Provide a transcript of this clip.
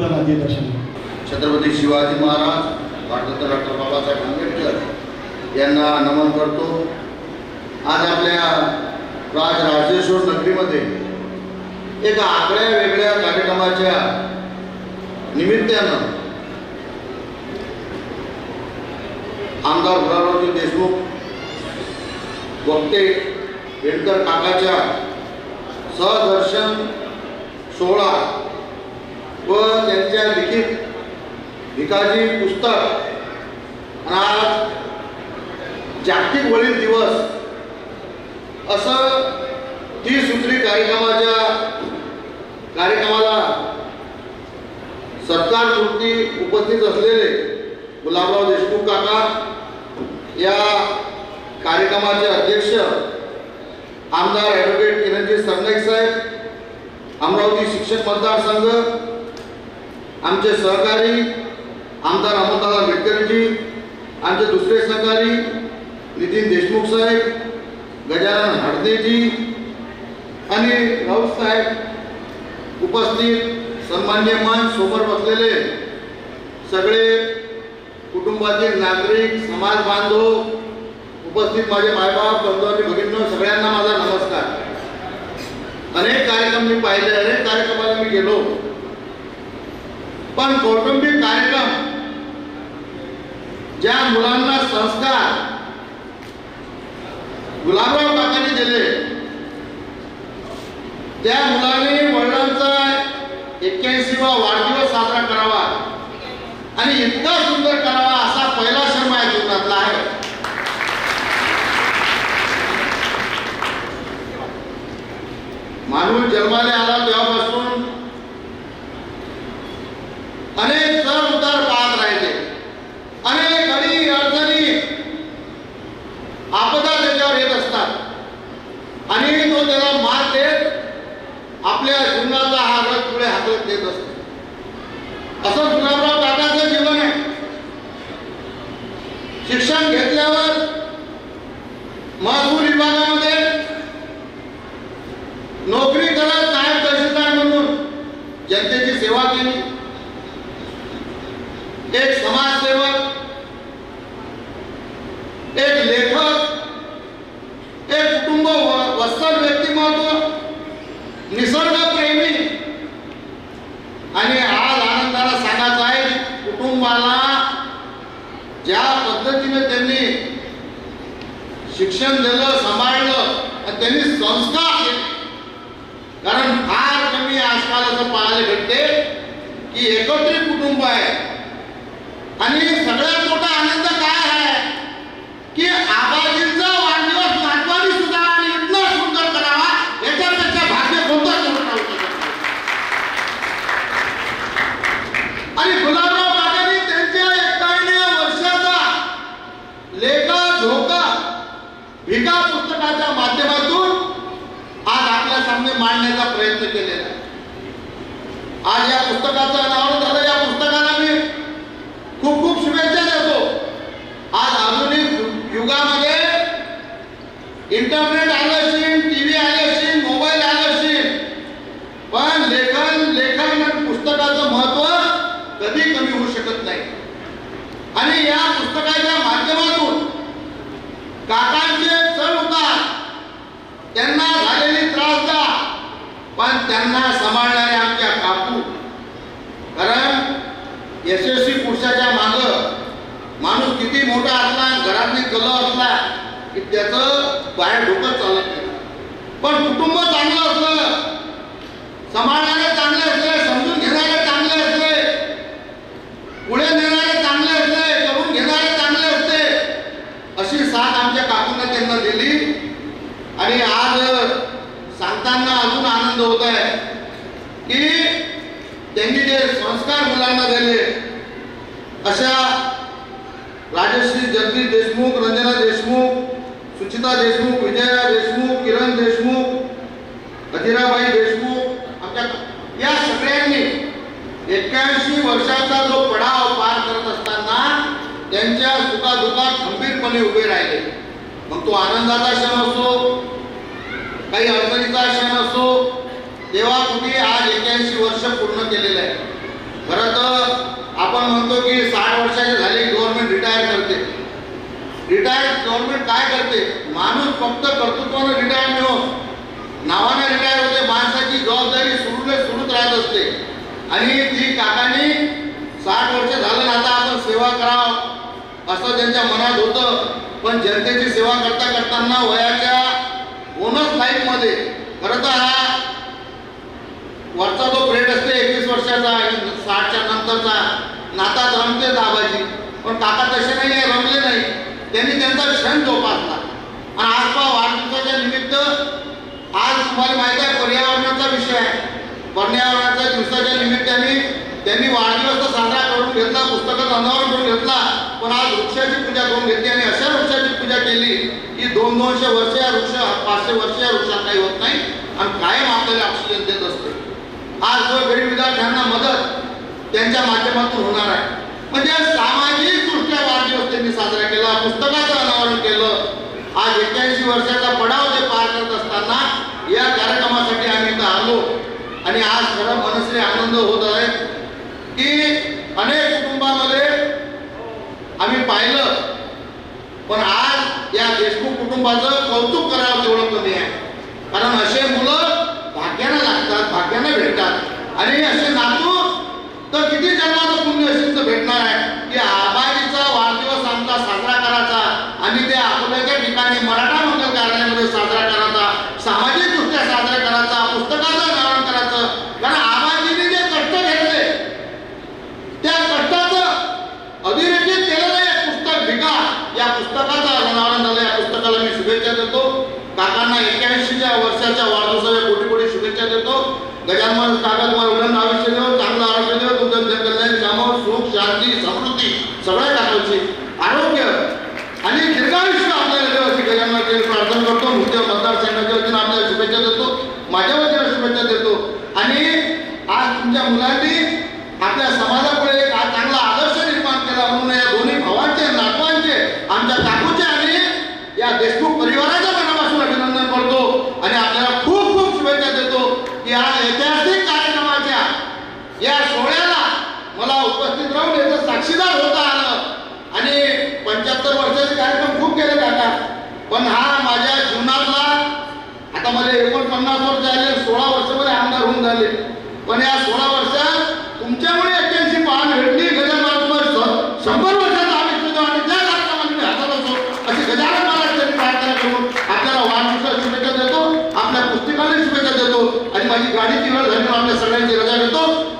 अभिवादन देत दर्शन छत्रपती शिवाजी महाराज भारतरत्न डॉक्टर बाबासाहेब आंबेडकर यांना नमन करतो. आज आपल्या राज राजेश्वर नगरीमध्ये एका आगळ्या वेगळ्या कार्यक्रमाच्या निमित्तानं आमदार गुलाबरावजी देशमुख वक्ते वेणकर काकाच्या सहदर्शन सोहळा व त्यांच्या लिखित भिकाजी पुस्तक. आज जागतिक वडील दिवस. असं त्रिसूत्री कार्यक्रमाच्या कार्यक्रमाला सत्कार मूर्ती उपस्थित असलेले गुलाबराव देशमुख काका या कार्यक्रमाचे अध्यक्ष आमदार ॲडव्होकेट किरणजी सरनाईक साहेब अमरावती शिक्षक मतदारसंघ आमचे सहकारी आमदार अमोलदादा मेटकरजी आमचे दुसरे सहकारी नितीन देशमुख साहेब गजानन हडदेजी आणि राऊत साहेब उपस्थित सन्मान्य मान समोर बसलेले सगळे कुटुंबातील नागरिक समाज बांधव उपस्थित माझे मायबाप बंधू आणि भगिनी सगळ्यांना माझा नमस्कार. अनेक कार्यक्रम मी पाहिले अनेक कार्यक्रमाला मी गेलो. पण कौटुंबिक कार्यक्रम ज्या मुलांना संस्कार गुलाबराव काकांनी दिले त्या मुलांनी वडिलांचा एक्क्याऐंशीवा वाढदिवस साजरा करावा आणि इतका सुंदर करावा असा पहिला श्रम आहे जीवनातला आहे. माणूस जन्माला आला तेव्हापासून अनेक चढ उतार पाहत राहिले अनेक अडी अडचणी आपदा त्याच्यावर येत असतात आणि तो त्याला मात देत आपल्या जीवनाचा हा रथ पुढे हाकलत देत असतो असं गुलाबराव काकाचं जीवन आहे शिक्षण घेतल्यावर महसूल विभागामध्ये नोकरी करत नायब तहसीलदार म्हणून जनतेची सेवा केली एक समाजसेवक एक लेखक एक कुटुंब व- वत्सल व्यक्तिमत्व निसर्गप्रेमी आणि आज आनंदाला सांगायचं आहे कुटुंबाला ज्या पद्धतीने त्यांनी शिक्षण दिलं सांभाळलं आणि त्यांनी संस्कार केले. कारण फार कमी आजकाल असं पाहायला भेटते की एकत्रित कुटुंब आहे. आणि सगळ्यात मोठा आनंद काय आहे? की आबाजींचा वाढदिवस नाटवानी सुद्धा आणि इतका सुंदर करावा याच्यापेक्षा भाग्य कोणतं आणि गुलाबराव काकांनी त्यांच्या एकावन्न वर्षाचा लेखा झोका भिका पुस्तकाच्या माध्यमातून आज आपल्या सामने मांडण्याचा प्रयत्न केलेला आहे. आज या पुस्तकाचं नाव झालं या पुस्तकाला मी खूप खूप शुभेच्छा देतो आज आधुनिक युगामध्ये इंटरनेट आलं असेल टी व्ही आले असेल मोबाईल आले असेल पण लेखन लेखन आणि पुस्तकाचं महत्त्व कधी शकत नाही. आणि या पुस्तकाच्या माध्यमातून काकांचे चढ उतार त्यांना झालेली त्रासदा पण त्यांना सांभाळणारे आमच्या काकू. कारण यशस्वी पुरुषाच्या माग माणूस किती मोठा असला घरातली कल असला की त्याचं बाहेर डोकं चालत नाही. पण कुटुंब चांगलं असलं सांभाळणारे चांगले असले समजून घेणारे चांगले असले पुढे नेणारे चांगले असले करून घेणारे चांगले असते साथ आमच्या काकूंना त्यांना दिली. आणि आज सांगताना अजून आनंद होत आहे की त्यांनी जे संस्कार मुलांना दिले अशा राजश्री जगदीश देशमुख रंजना देशमुख सुचिता देशमुख विजया देशमुख किरण देशमुख अधिराबाई देशमुख आमच्या या सगळ्यांनी एक्क्याऐंशी वर्षाचा जो पडाव पार करत असताना त्यांच्या सुखादुखात खंबीरपणे उभे राहिले. मग तो आनंदाचा क्षण असो काही अडचणीचा क्षण असो तेव्हा कुठे आज एक्क्याऐंशी वर्ष पूर्ण केलेलं आहे. खर तर आपण म्हणतो की साठ वर्षाचे झाले गव्हर्नमेंट रिटायर करते. रिटायर गव्हर्नमेंट काय करते? माणूस फक्त कर्तृत्वानं रिटायर नाही नावाने रिटायर होते माणसाची जबाबदारी सुरू सुरूच राहत असते. आणि जी काकांनी साठ वर्ष झालं ना आता आपण सेवा करावं. असं त्यांच्या मनात होतं. पण जनतेची सेवा करता करताना वयाच्या बोनस लाईफमध्ये खरं तर हा वरचा जो ग्रेड असते एकवीस वर्षाचा आणि साठच्या नंतरचा. नाता रमते दाबाजी पण काका तसे नाही आहे रमले नाही. त्यांनी त्यांचा क्षण जोपासला. आणि आज पहा वाढदिवसाच्या निमित्त आज तुम्हाला माहिती आहे पर्यावरणाचा विषय आहे. पर्यावरणाच्या दिवसाच्या निमित्ताने त्यांनी वाढदिवस साजरा करून घेतला पुस्तकात अनावरण करून घेतला. पण आज वृक्षाची पूजा करून घेतली आणि अशा वृक्षाची पूजा केली की दोन दोनशे वर्ष या वृक्ष पाचशे वर्ष या वृक्षात काही होत नाही आणि कायम आपल्याला ऑक्सिजन देत असते. आज जो गरीब विद्यार्थ्यांना मदत त्यांच्या माध्यमातून होणार आहे. म्हणजे सामाजिक दृष्ट्या वाढदिवस त्यांनी साजरा केला पुस्तकाचं अनावरण केलं. आज एक्क्याऐंशी वर्षाचा पडाव जे पार करत असताना या कार्यक्रमासाठी आम्ही इथं आलो. आणि आज खरं मनसरी आनंद होत आहे की अनेक आम्ही पाहिलं. पण आज या देशमुख कुटुंबाचं कौतुक करावं तेवढं कमी आहे. कारण असे मुलं भाग्यानं लागतात भाग्यानं भेटतात. आणि असे नातू तर किती जन्माचं पुण्य असेल तर भेटणार आहे की आबाजीचा वाढदिवस आमचा साजरा करायचा आणि ते अकोल्याच्या ठिकाणी मराठा मंगल कार्यालयामध्ये साजरा करायचा सामाजिक दृष्ट्या साजरा करायचा पुस्तकाचं अनावरण करायचं कारण आबाजीने जे कष्ट घेतले त्या कष्टाचं अधोरेखित केलेलं आहे पुस्तक भिका या पुस्तकाचं अनावरण झालं या पुस्तकाला मी शुभेच्छा देतो. काकांना एक्क्याऐंशीच्या वर्षाच्या वाढदिवसाच्या कोटी कोटी शुभेच्छा देतो. गजानन काकांवर तुम्हाला आयुष्य देव चांगलं आरोग्य देव तुमचं जनकल्याण कामावर सुख शांती समृद्धी सगळ्या काकाची आरोग्य आणि दीर्घायुष्य आपल्याला देव अशी गजानन प्रार्थना करतो. मुख्य मतदारसंघाच्या वतीनं आपल्याला शुभेच्छा देतो. माझ्या वतीनं शुभेच्छा देतो. आणि आज तुमच्या मुलांनी या देशमुख परिवाराच्या मनापासून अभिनंदन करतो आणि आपल्याला खूप खूप शुभेच्छा देतो की या ऐतिहासिक कार्यक्रमाच्या या सोहळ्याला मला उपस्थित राहून याचं साक्षीदार होता आलं. आणि पंच्याहत्तर वर्षाचे कार्यक्रम खूप केले काका पण हा माझ्या जीवनातला आता मला एकोणपन्नास वर्ष झाले सोळा वर्षामध्ये आमदार होऊन झाले. पण या सोळा वर्षात तुमच्यामुळे एक्क्याऐंशी पान भेटली. गजानन शंभर वर्षाचा आम्ही सुद्धा आणि त्या कार्यक्रमात मी हातात असो अशी गजानन वाढदिवसाला शुभेच्छा देतो. आपल्या पुस्तकाला शुभेच्छा देतो. आणि माझी गाडीची वेळ झाली आपल्या सगळ्यांची रजा घेतो.